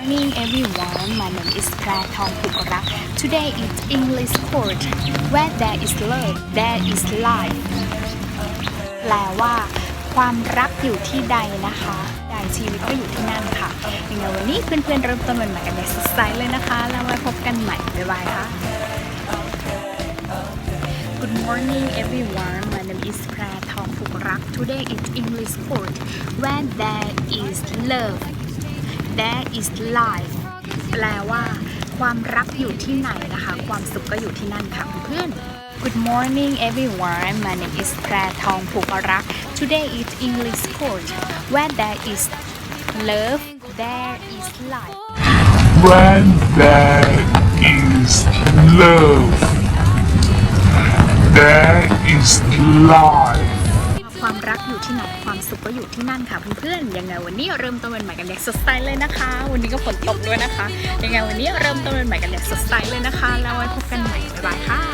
morning everyone. My name is Claire Thong Pukora. Today is English court. Where there is love, there is life. แปลว่า ความรักอยู่ที่ใดนะคะใดชีวิตก็อยู่ที่นั่นค่ะยังไงวันนี้เพื่อนๆเริ่มต้นวันใหม่กันอย่างสดใสเลยนะคะ แล้วไว้พบกันใหม่ บ๊ายบายค่ะ Good morning everyone. My name is Claire Thong Pukora. Today is English court. Where there is love, there is life. แปลว่า ความรักอยู่ที่ไหนนะคะ ความสุขก็อยู่ที่นั่นค่ะเพื่อน Good morning everyone. My name is Claire Thong Pukrak. Today is English court. Where there is love, there is life. When there is love, there is life. สุขก็อยู่ที่นั่นค่ะเพื่อนๆยังไงวันนี้เริ่มต้นวันใหม่กันอย่างสดใสเลยนะคะ วันนี้ก็ฝนตกด้วยนะคะ ยังไงวันนี้เริ่มต้นวันใหม่กันอย่างสดใสเลยนะคะ แล้วไว้พบกันใหม่บ๊ายบายค่ะ